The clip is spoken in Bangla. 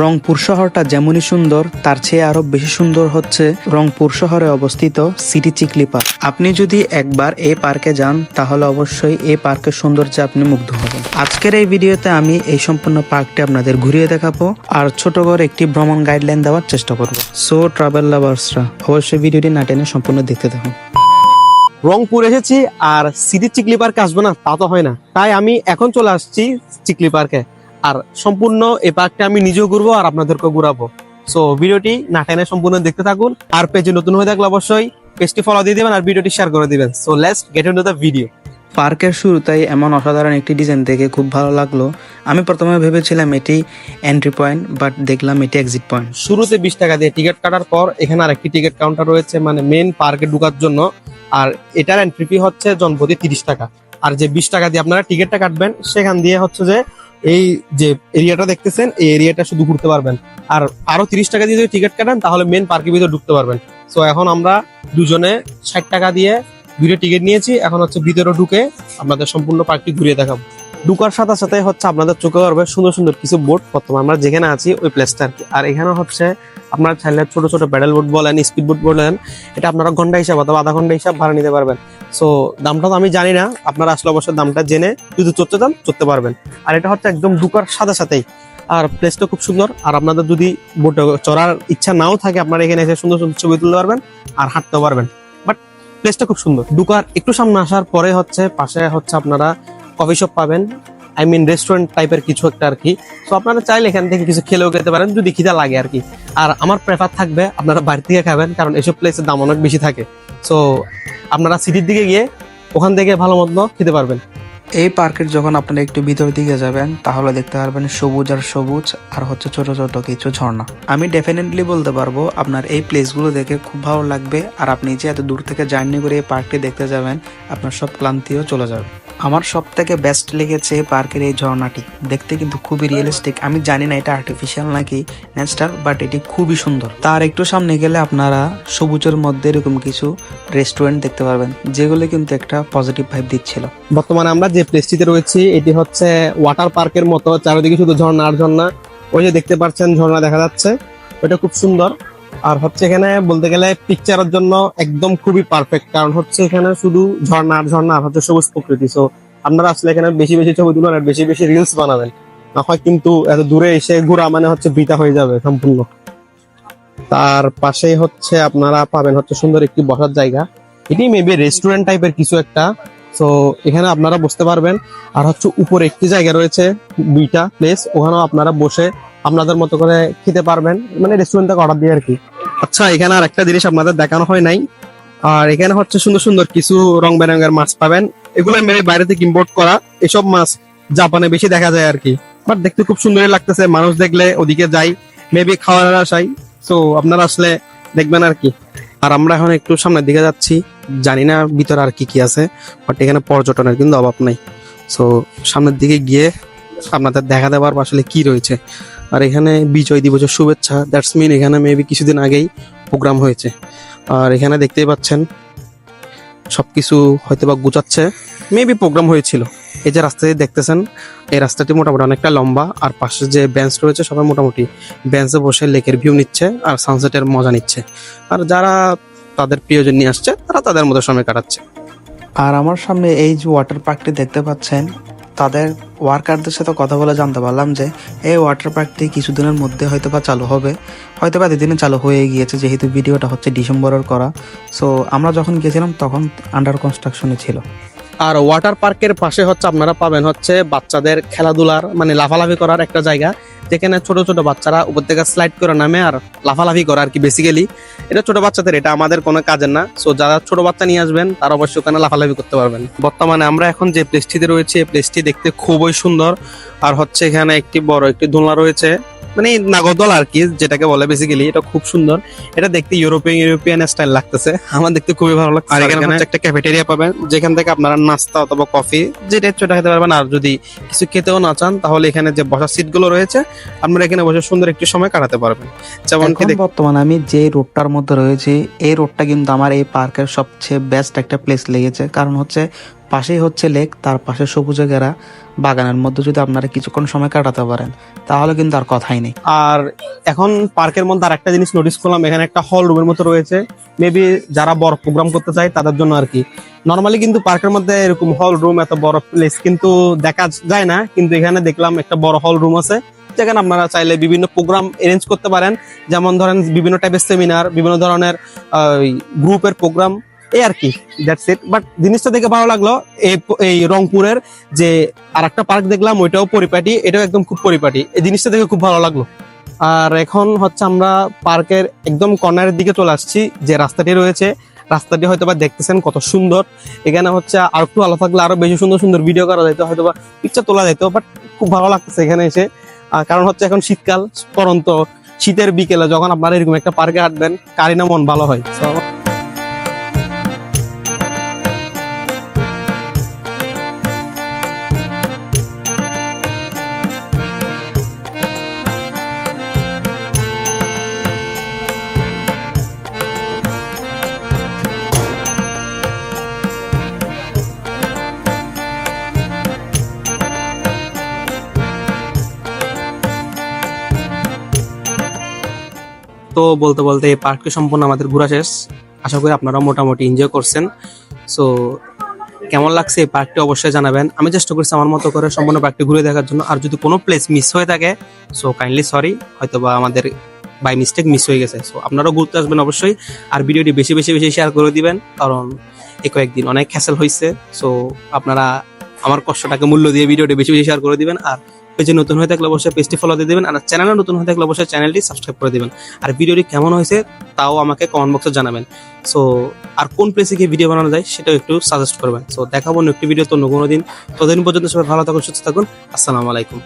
রংপুর শহরটা যেমনই সুন্দর, তার চেয়ে আরও বেশি সুন্দর হচ্ছে রংপুর শহরে অবস্থিত সিটি চিকলি পার্ক। আপনি যদি একবার এই পার্কে যান, তাহলে অবশ্যই এই পার্কের সৌন্দর্যে আপনি মুগ্ধ হবেন। আজকের এই ভিডিওতে আমি এই সম্পূর্ণ পার্কটি আপনাদের ঘুরিয়ে দেখাবো, আর ছোট করে একটি ভ্রমণ গাইডলাইন দেওয়ার চেষ্টা করব। সো ট্রাভেল লাভার্সরা অবশ্যই ভিডিওটি না টেনে সম্পূর্ণ দেখতে থাকুন। রংপুর এসেছি, আর সিটি চিকলি পার্কে আসব না, তা তো হয় না। তাই আমি এখন চলে আসছি চিকলি পার্কে। আর সম্পূর্ণ এই পার্কটা আমি নিজেও ঘুরবো আর আপনাদেরকেও ঘুরাবো। সো ভিডিওটি না টেনে সম্পূর্ণ দেখতে থাকুন আর পেজে নতুন হয়ে থাকলে অবশ্যই পেজটি ফলো দিয়ে দেবেন আর ভিডিওটি শেয়ার করে দিবেন। So let's get into the video পার্কের শুরুতেই এমন অসাধারণ একটি ডিজাইন দেখে খুব ভালো লাগল। আমি প্রথমে ভেবেছিলাম এটি এন্ট্রি পয়েন্ট বাট দেখলাম এটি এক্সিট পয়েন্ট শুরুতে বিশ টাকা দিয়ে টিকিট কাটার পর এখানে আর একটি টিকিট কাউন্টার রয়েছে মানে মেন পার্কে ঢোকার জন্য। আর এটার এন্ট্রি ফি হচ্ছে জনপ্রতি তিরিশ টাকা। আর যে বিশ টাকা দিয়ে আপনারা টিকিটটা কাটবেন সেখান দিয়ে হচ্ছে যে এই যে এরিয়াটা দেখতেছেন, এই এরিয়াটা শুধু ঘুরতে পারবেন। আর আরও তিরিশ টাকা দিয়ে যদি টিকিট কাটেন, তাহলে মেন পার্কের ভিতরে ঢুকতে পারবেন। সো এখন আমরা দুজনে ষাট টাকা দিয়ে দুটো টিকিট নিয়েছি। এখন হচ্ছে ভিতরে ঢুকে আপনাদের সম্পূর্ণ পার্কটি ঘুরিয়ে দেখাবো। ঢুকার সাথে সাথে হচ্ছে আপনাদের চোখে পড়বে সুন্দর সুন্দর কিছু বোট বর্তমানে আমরা যেখানে আছি, ওই প্লেসটা আর আর এখানে হচ্ছে আপনারা চাইলে ছোট ছোট প্যাডেল বোট বলেন স্পিড বোট বলেন, এটা আপনারা ঘণ্টা হিসাব অথবা আধা ঘণ্টা হিসাব ভাড়া নিতে পারবেন। সো দামটা তো আমি জানি না, আপনারা আসলে অবশ্যই দামটা জেনে যদি চড়তে চান, চড়তে পারবেন। আর এটা হচ্ছে একদম ঢুকার সাথে সাথেই। আর প্লেসটা খুব সুন্দর। আর আপনাদের যদি বোটে চড়ার ইচ্ছা নাও থাকে, আপনারা এখানে এসে সুন্দর সুন্দর ছবি তুলতে পারবেন আর হাঁটতেও পারবেন। বাট প্লেসটা খুব সুন্দর। ঢুকার একটু সামনে আসার পরে হচ্ছে, পাশে হচ্ছে আপনারা কফি শপ পাবেন। আই মিন রেস্টুরেন্ট টাইপের কিছু একটা আর কি তো আপনারা চাইলে এখান থেকে কিছু খেলেও খেতে পারেন, যদি খিদা লাগে আর কি আর আমার প্রেফার থাকবে, আপনারা বাড়ি থেকে খাবেন, কারণ এসব প্লেসের দাম অনেক বেশি থাকে। সো আপনারা সিটির দিকে গিয়ে ওখান থেকে ভালো মন্দ খেতে পারবেন। এই পার্কের যখন আপনারা একটু ভিতর দিকে যাবেন, তাহলে দেখতে পারবেন সবুজ আর সবুজ, আর হচ্ছে ছোট ছোট কিছু ঝর্ণা। আমি ডেফিনেটলি বলতে পারব, আপনার এই প্লেসগুলো দেখে খুব ভালো লাগবে, আর আপনি যে এত দূর থেকে জার্নি করে এই পার্কটি দেখতে যাবেন, আপনার সব ক্লান্তিও চলে যাবে। আমার সব থেকে বেস্ট লেগেছে পার্কের এই ঝর্ণাটি। দেখতে কিন্তু খুবই রিয়েলিস্টিক আমি জানি না এটা আর্টিফিশিয়াল নাকি ন্যাচারাল বাট এটি খুবই সুন্দর। তার একটু সামনে গেলে আপনারা সবুজের মধ্যে এরকম কিছু রেস্টুরেন্ট দেখতে পারবেন, যেগুলো কিন্তু একটা পজিটিভ ভাইব দিচ্ছিল। বর্তমানে আমরা যে প্লেসটিতে রয়েছি, এটি হচ্ছে ওয়াটার পার্কের মতো, চারিদিকে শুধু ঝর্ণা আর ঝর্ণা। ওই যে দেখতে পাচ্ছেন, ঝর্ণা দেখা যাচ্ছে। ওটা খুব সুন্দর। আর হচ্ছে এখানে বলতে গেলে পিকচারের জন্য একদম খুবই পারফেক্ট কারণ হচ্ছে এখানে শুধু ঝর্ণা আর ঝর্ণা আর হচ্ছে সবুজ প্রকৃতি। সো আপনারা আসলে এখানে বেশি বেশি ছবি তুলুন আর বেশি বেশি রিলস বানাবেন। না হয় কিন্তু এত দূরে এসে ঘোরা মানে হচ্ছে বিতা হয়ে যাবে সম্পূর্ণ। তার পাশেই হচ্ছে আপনারা পাবেন হচ্ছে সুন্দর একটি বসার জায়গা। এটি মেবি রেস্টুরেন্ট টাইপের কিছু একটা। তো এখানে আপনারা বসতে পারবেন। আর হচ্ছে উপরে একটি জায়গা রয়েছে দুইটা প্লেস ওখানেও আপনারা বসে আপনাদের মতো করে খেতে পারবেন। মানে রেস্টুরেন্ট থেকে অর্ডার দিয়ে আর কি। আচ্ছা এখানে আর একটা জিনিস আপনাদের দেখানো হয় নাই। আর এখানে হচ্ছে সুন্দর সুন্দর কিছু রং বেরঙের মাছ পাবেন। এগুলো মেবি বাইরে থেকে ইম্পোর্ট করা। এসব মাছ জাপানে বেশি দেখা যায় আর কি। বাট দেখতে খুব সুন্দরই লাগতেছে। মানুষ দেখলে ওদিকে যাই মেবি খাওয়ার আশাই তো আপনারা আসলে দেখবেন আর কি। আর আমরা এখন একটু সামনের দিকে যাচ্ছি। জানি না ভিতরে আর কি কি আছে। বাট এখানে পর্যটনের কিন্তু অভাব নাই। সো সামনের দিকে গিয়ে আপনাদের দেখা দেওয়ার আসলে কি রয়েছে। আর এখানে বিজয় দিবসের শুভেচ্ছা। দ্যাটস মিন এখানে মেবি কিছুদিন আগেই প্রোগ্রাম হয়েছে। আর এখানে দেখতেই পাচ্ছেন, সবকিছু হয়তো বা গুছাচ্ছে। মেবি প্রোগ্রাম হয়েছিল। এই যে রাস্তাটি দেখতেছেন, এই রাস্তাটি মোটামুটি অনেকটা লম্বা। আর পাশে যে বেঞ্চ রয়েছে, সবাই মোটামুটি বেঞ্চে বসে লেকের ভিউ নিচ্ছে আর সানসেটের মজা নিচ্ছে। আর যারা তাদের প্রিয়জন নিয়ে আসছে, তারা তাদের মতো সময় কাটাচ্ছে। আর আমার সামনে এই যে ওয়াটার পার্কটি দেখতে পাচ্ছেন তাদের ওয়ার্কারদের সাথে কথা বলে জানতে পারলাম যে এই ওয়াটার পার্কটি কিছুদিনের মধ্যে হয়তো বা চালু হবে। হয়তো বা দুদিনে চালু হয়ে গিয়েছে, যেহেতু ভিডিওটা হচ্ছে ডিসেম্বরের করা। সো আমরা যখন গেছিলাম তখন আন্ডার কনস্ট্রাকশনে ছিল। আর ওয়াটার পার্কের পাশে হচ্ছে আপনারা পাবেন হচ্ছে বাচ্চাদের খেলাধুলার মানে লাফালাফি করার একটা জায়গা। যেখানে ছোট ছোট বাচ্চারা উপর থেকে স্লাইড করে নামে আর লাফালাফি করে আর কি বেসিক্যালি এটা ছোট বাচ্চাদের, এটা আমাদের কোনো কাজের না। সো যারা ছোট বাচ্চা নিয়ে আসবেন, তারা অবশ্যই ওখানে লাফালাফি করতে পারবেন। বর্তমানে আমরা এখন যে প্লেসটিতে রয়েছে, এই প্লেসটি দেখতে খুবই সুন্দর। আর হচ্ছে এখানে একটি বড় একটি দোলনা রয়েছে। মানে নাগরদোল আর কি যেটাকে বলে বেসিক্যালি এটা খুব সুন্দর। এটা দেখতে ইউরোপিয়ান ইউরোপিয়ান স্টাইল লাগতেছে। আমার দেখতে খুবই ভালো লাগছে আর এখানে হচ্ছে একটা ক্যাফেটেরিয়া পাবেন যেখান থেকে আপনারা নাস্তা অথবা কফি যেটা চোটা খেতে পারবেন। আর যদি কিছু খেতেও না চান তাহলে এখানে যে বসার সিটগুলো রয়েছে আপনারা এখানে বসে সুন্দর একটি সময় কাটাতে পারবেন। যেমন কি বর্তমানে আমি যে রোডটার মধ্যে রয়েছি এই রোডটা কিন্তু আমার এই পার্কের সবচেয়ে বেস্ট একটা প্লেস লেগেছে। কারণ হচ্ছে পাশেই হচ্ছে লেক, তার পাশে সবুজে ঘেরা বাগানের মধ্যে যদি আপনারা কিছুক্ষণ সময় কাটাতে পারেন, তাহলে কিন্তু আর কথাই নেই। আর এখন পার্কের মধ্যে আর একটা জিনিস নোটিস করলাম, এখানে একটা হল রুমের মতো রয়েছে। মেবি যারা বড় প্রোগ্রাম করতে চায়, তাদের জন্য আর কি। নর্মালি কিন্তু পার্কের মধ্যে এরকম হল রুম এত বড় প্লেস কিন্তু দেখা যায় না, কিন্তু এখানে দেখলাম একটা বড় হল রুম আছে। যেখানে আপনারা চাইলে বিভিন্ন প্রোগ্রাম অ্যারেঞ্জ করতে পারেন। যেমন ধরেন বিভিন্ন টাইপের সেমিনার বিভিন্ন ধরনের গ্রুপের প্রোগ্রাম এই আর কি দ্যাটস ইট বাট জিনিসটা দেখে ভালো লাগল, এই রংপুরের যে আর একটা পার্ক দেখলাম, ওইটাও পরিপাটি, এটাও একদম খুব পরিপাটি। এই জিনিসটা দেখে খুব ভালো লাগল। আর এখন হচ্ছে আমরা পার্কের একদম কর্নারের দিকে চলে আসছি, যে রাস্তাটি রয়েছে। রাস্তাটি হয়তো বা দেখতেছেন কত সুন্দর। এখানে হচ্ছে আর একটু আলো থাকলে আরও বেশি সুন্দর সুন্দর ভিডিও করা যেত হয়তো বা পিকচার তোলা যেত বাট খুব ভালো লাগতেছে এখানে এসে। কারণ হচ্ছে এখন শীতকাল, পরন্ত শীতের বিকেলে যখন আপনারা এরকম একটা পার্কে হাঁটবেন কারি না মন ভালো হয়। তো বলতে বলতে এই পার্কটি সম্পূর্ণ আমাদের ঘোরা শেষ। আশা করি আপনারা মোটামুটি এনজয় করছেন। সো কেমন লাগছে এই পার্কটি অবশ্যই জানাবেন। আমি চেষ্টা করছি আমার মতো করে সম্পূর্ণ পার্কটি ঘুরে দেখার জন্য। আর যদি কোনো প্লেস মিস হয়ে থাকে সো কাইন্ডলি সরি হয়তো বা আমাদের বাই মিস্টেক মিস হয়ে গেছে। সো আপনারাও ঘুরতে আসবেন অবশ্যই। আর ভিডিওটি বেশি বেশি বেশি শেয়ার করে দিবেন, কারণ এই কয়েকদিন অনেক ক্যাসেল হয়েছে সো আপনারা আমার কষ্টটাকে মূল্য দিয়ে ভিডিওটি বেশি বেশি শেয়ার করে দিবেন। আর পেজে নতুন হয়ে থাকলে অবশ্যই পেজটি ফলো দিয়ে দেবেন, আর চ্যানেলে নতুন হয়ে থাকলে অবশ্যই চ্যানেলটি সাবস্ক্রাইব করে দেবেন। আর ভিডিওটি কেমন হয়েছে, তাও আমাকে কমেন্ট বক্সে জানাবেন। সো আর কোন প্লেসে গিয়ে ভিডিও বানানো যায়, সেটাও একটু সাজেস্ট করবেন। সো দেখাবো অন্য একটি ভিডিও তো অন্য কোনো দিন। ততদিন পর্যন্ত সবাই ভালো থাকুন, সুস্থ থাকুন। আসসালামু আলাইকুম।